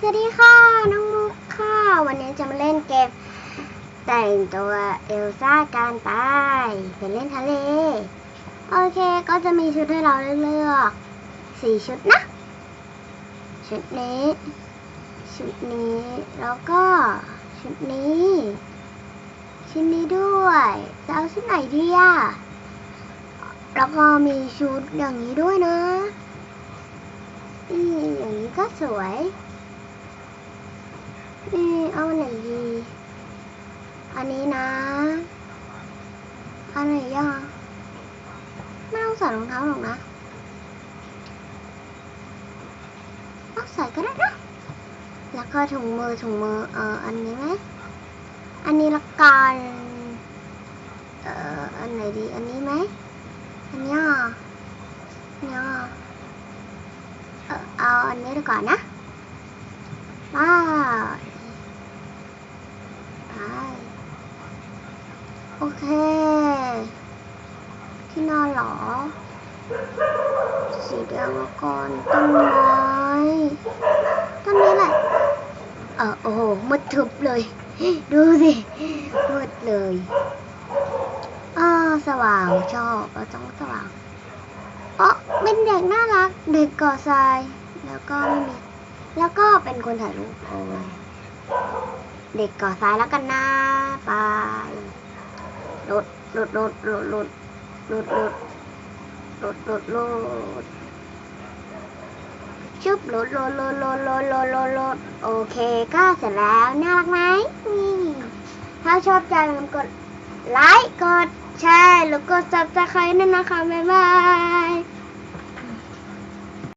สวัสดีค่ะ น้องมุกค่ะ วันนี้จะมาเล่นเกม แต่งตัวเอลซ่าการไปไปเล่นทะเล โอเคก็จะมีชุดให้เราเลือกสี่ชุดนะ ชุดนี้ ชุดนี้ แล้วก็ชุดนี้ ชุดนี้ด้วยจะเอาชุดไหนดีอะแล้วก็มีชุดอย่างนี้ด้วยนะนี่อย่างนี้ก็สวย นี่เอาอันไหนดี อันนี้นะ อันไหนย่ะไม่ต้องใส่รองเท้าหรอกนะเอาใส่ก็ได้นะแล้วก็ถุงมือถุงมือ เอ่อ อันนี้ไหม อันนี้ละกัน เอ่อ อันไหนดี อันนี้ไหม อันนี้อะอันนี้อะเออเอาอันนี้ดีกว่านะว้าวไป โอเค ที่นอนเหรอ สีแดงแล้วก่อนต้นไม้ต้นนี้แหละเออโอ้โหมืดทึบเลย ดูสิมืดเลยอ่าสว่างชอบเราต้องสว่างอ๋อเป็นเด็กน่ารัก เด็กก่อทราย แล้วก็ไม่มี แล้วก็เป็นคนถ่ายรูปโอ้ยเด็กก่อทรายแล้วกันนะไป หลุดหลุดหลุดหลุดหลุดหลุดหลุดหลุดหลุดหลุดชุบหลุดหลุดหลุดหลุดหลุดหลุดหลุดลดโอเคก็เสร็จแล้ว น่ารักไหมนี่ถ้าชอบใจลืมกดไลค์กดแชร์แล้วก็ซับสไครต์นะคะ บ๊ายบาย